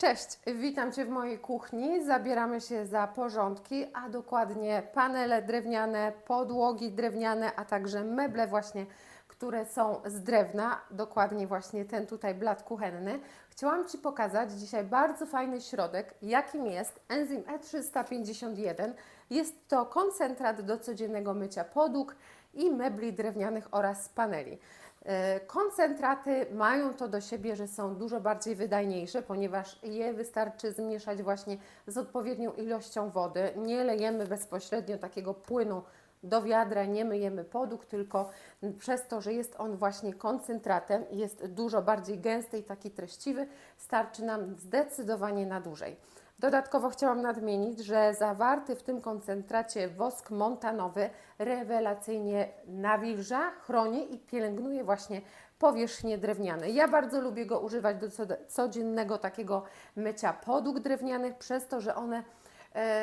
Cześć, witam Cię w mojej kuchni. Zabieramy się za porządki, a dokładnie panele drewniane, podłogi drewniane, a także meble właśnie, które są z drewna, dokładnie właśnie ten tutaj blat kuchenny. Chciałam Ci pokazać dzisiaj bardzo fajny środek, jakim jest enzym E E351. Jest to koncentrat do codziennego mycia podłóg i mebli drewnianych oraz paneli. E, Koncentraty mają to do siebie, że są dużo bardziej wydajniejsze, ponieważ je wystarczy zmieszać właśnie z odpowiednią ilością wody. Nie lejemy bezpośrednio takiego płynu do wiadra, nie myjemy podłóg, tylko przez to, że jest on właśnie koncentratem jest dużo bardziej gęsty i taki treściwy, starczy nam zdecydowanie na dłużej. Dodatkowo chciałam nadmienić, że zawarty w tym koncentracie wosk montanowy rewelacyjnie nawilża, chroni i pielęgnuje właśnie powierzchnie drewniane. Ja bardzo lubię go używać do co- codziennego takiego mycia podłóg drewnianych, przez to, że one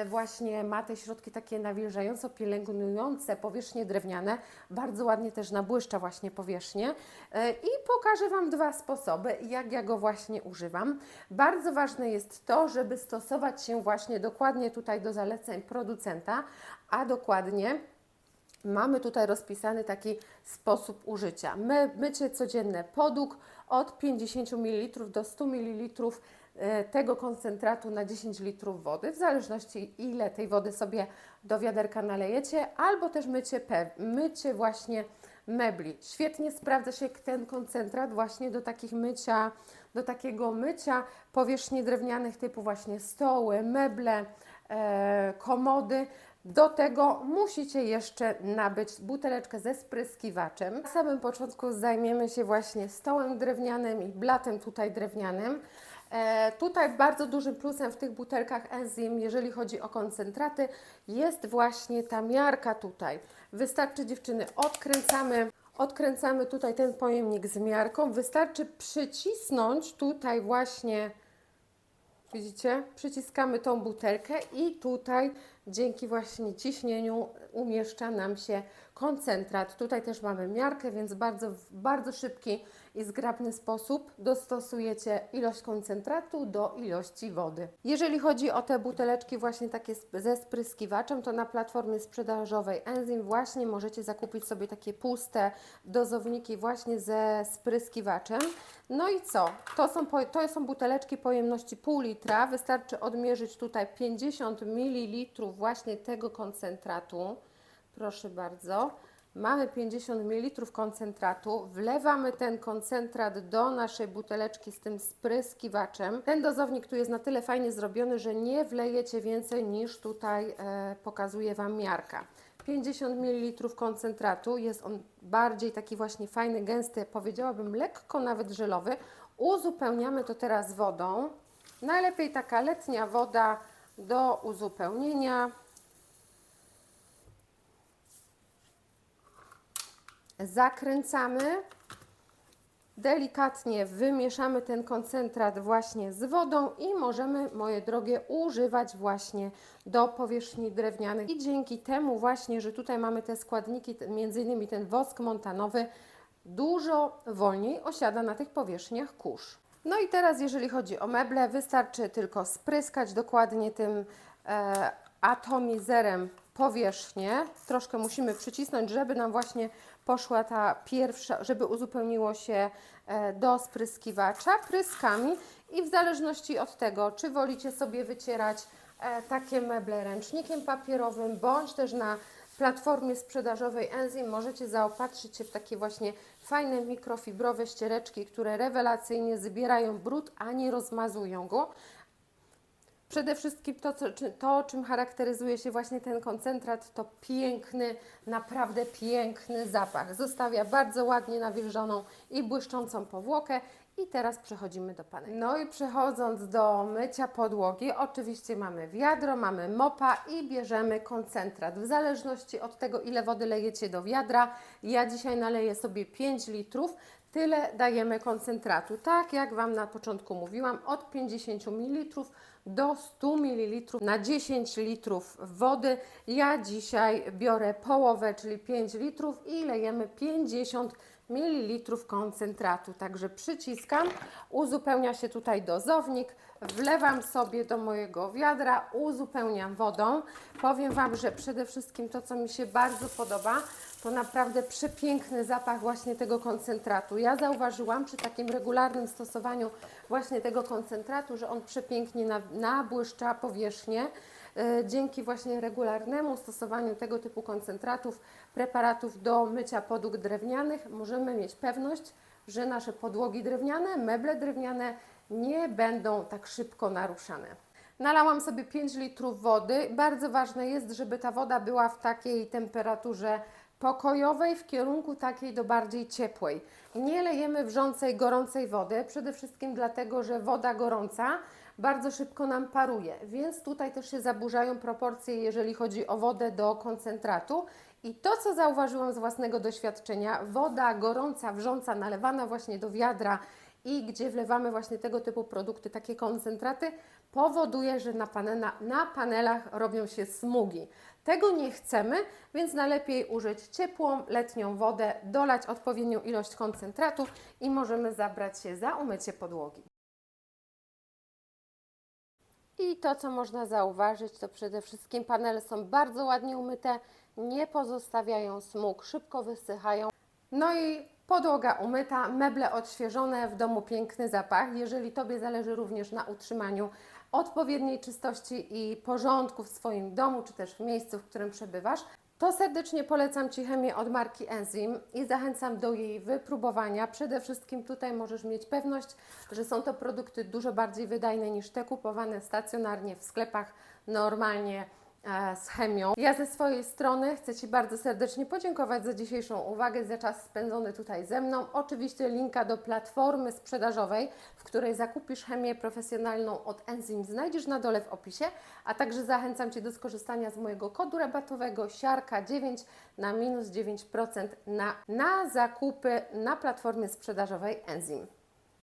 właśnie ma te środki takie nawilżająco pielęgnujące powierzchnie drewniane. Bardzo ładnie też nabłyszcza właśnie powierzchnię. E, I pokażę Wam dwa sposoby, jak ja go właśnie używam. Bardzo ważne jest to, żeby stosować się właśnie dokładnie tutaj do zaleceń producenta, a dokładnie Mamy tutaj rozpisany taki sposób użycia. My, mycie codzienne podłóg od 50 ml do 100 ml e, tego koncentratu na 10 litrów wody, w zależności ile tej wody sobie do wiaderka nalejecie, albo też mycie, mycie właśnie mebli. Świetnie sprawdza się ten koncentrat właśnie do takich mycia, do takiego mycia powierzchni drewnianych typu właśnie stoły, meble, e, komody. Do tego musicie jeszcze nabyć buteleczkę ze spryskiwaczem. Na samym początku zajmiemy się właśnie stołem drewnianym i blatem tutaj drewnianym. E, tutaj bardzo dużym plusem w tych butelkach enzym, jeżeli chodzi o koncentraty, jest właśnie ta miarka tutaj. Wystarczy dziewczyny, odkręcamy, odkręcamy tutaj ten pojemnik z miarką. Wystarczy przycisnąć tutaj właśnie Widzicie? Przyciskamy tą butelkę i tutaj dzięki właśnie ciśnieniu umieszcza nam się koncentrat. Tutaj też mamy miarkę, więc bardzo, bardzo szybki i zgrabny sposób dostosujecie ilość koncentratu do ilości wody. Jeżeli chodzi o te buteleczki właśnie takie ze spryskiwaczem, to na platformie sprzedażowej Enzym właśnie możecie zakupić sobie takie puste dozowniki właśnie ze spryskiwaczem. No i co? To są, to są buteleczki pojemności pół litra. Wystarczy odmierzyć tutaj 50 ml właśnie tego koncentratu. Proszę bardzo. Mamy 50 ml koncentratu. Wlewamy ten koncentrat do naszej buteleczki z tym spryskiwaczem. Ten dozownik tu jest na tyle fajnie zrobiony, że nie wlejecie więcej niż tutaj e, pokazuje Wam miarka. 50 ml koncentratu, jest on bardziej taki właśnie fajny, gęsty, powiedziałabym lekko nawet żelowy. Uzupełniamy to teraz wodą. Najlepiej taka letnia woda do uzupełnienia. Zakręcamy. Delikatnie wymieszamy ten koncentrat właśnie z wodą i możemy, moje drogie, używać właśnie do powierzchni drewnianych. I dzięki temu właśnie, że tutaj mamy te składniki, między innymi ten wosk montanowy, dużo wolniej osiada na tych powierzchniach kurz. No i teraz, jeżeli chodzi o meble, wystarczy tylko spryskać dokładnie tym e, atomizerem powierzchnię. Troszkę musimy przycisnąć, żeby nam właśnie poszła ta pierwsza, żeby uzupełniło się e, do spryskiwacza pryskami i w zależności od tego, czy wolicie sobie wycierać e, takie meble ręcznikiem papierowym, bądź też na platformie sprzedażowej Enzym możecie zaopatrzyć się w takie właśnie fajne mikrofibrowe ściereczki, które rewelacyjnie zbierają brud, a nie rozmazują go. Przede wszystkim to, co, to, czym charakteryzuje się właśnie ten koncentrat, to piękny, naprawdę piękny zapach. Zostawia bardzo ładnie nawilżoną i błyszczącą powłokę. I teraz przechodzimy do paneli. No i przechodząc do mycia podłogi, oczywiście mamy wiadro, mamy mopa i bierzemy koncentrat. W zależności od tego, ile wody lejecie do wiadra, ja dzisiaj naleję sobie 5 litrów, tyle dajemy koncentratu. Tak jak Wam na początku mówiłam, od 50 ml do 100 ml na 10 litrów wody. Ja dzisiaj biorę połowę, czyli 5 litrów i lejemy 50 ml koncentratu. Także przyciskam, uzupełnia się tutaj dozownik, wlewam sobie do mojego wiadra, uzupełniam wodą. Powiem Wam, że przede wszystkim to, co mi się bardzo podoba, to naprawdę przepiękny zapach właśnie tego koncentratu. Ja zauważyłam przy takim regularnym stosowaniu właśnie tego koncentratu, że on przepięknie na- nabłyszcza powierzchnię. E, Dzięki właśnie regularnemu stosowaniu tego typu koncentratów, preparatów do mycia podłóg drewnianych, możemy mieć pewność, że nasze podłogi drewniane, meble drewniane nie będą tak szybko naruszane. Nalałam sobie 5 litrów wody. Bardzo ważne jest, żeby ta woda była w takiej temperaturze pokojowej, w kierunku takiej do bardziej ciepłej. Nie lejemy wrzącej, gorącej wody, przede wszystkim dlatego, że woda gorąca bardzo szybko nam paruje, więc tutaj też się zaburzają proporcje, jeżeli chodzi o wodę do koncentratu. I to, co zauważyłam z własnego doświadczenia, woda gorąca, wrząca, nalewana właśnie do wiadra i gdzie wlewamy właśnie tego typu produkty, takie koncentraty, powoduje, że na, panena, na panelach robią się smugi. Tego nie chcemy, więc najlepiej użyć ciepłą, letnią wodę, dolać odpowiednią ilość koncentratu i możemy zabrać się za umycie podłogi. I to, co można zauważyć, to przede wszystkim panele są bardzo ładnie umyte, nie pozostawiają smug, szybko wysychają. No i podłoga umyta, meble odświeżone, w domu piękny zapach. Jeżeli Tobie zależy również na utrzymaniu odpowiedniej czystości i porządku w swoim domu, czy też w miejscu, w którym przebywasz, to serdecznie polecam Ci chemię od marki Enzym i zachęcam do jej wypróbowania. Przede wszystkim tutaj możesz mieć pewność, że są to produkty dużo bardziej wydajne niż te kupowane stacjonarnie w sklepach normalnie z chemią. Ja ze swojej strony chcę Ci bardzo serdecznie podziękować za dzisiejszą uwagę, za czas spędzony tutaj ze mną. Oczywiście linka do platformy sprzedażowej, w której zakupisz chemię profesjonalną od Enzym znajdziesz na dole w opisie, a także zachęcam Cię do skorzystania z mojego kodu rabatowego siarka9 na minus 9% na, na zakupy na platformie sprzedażowej Enzym.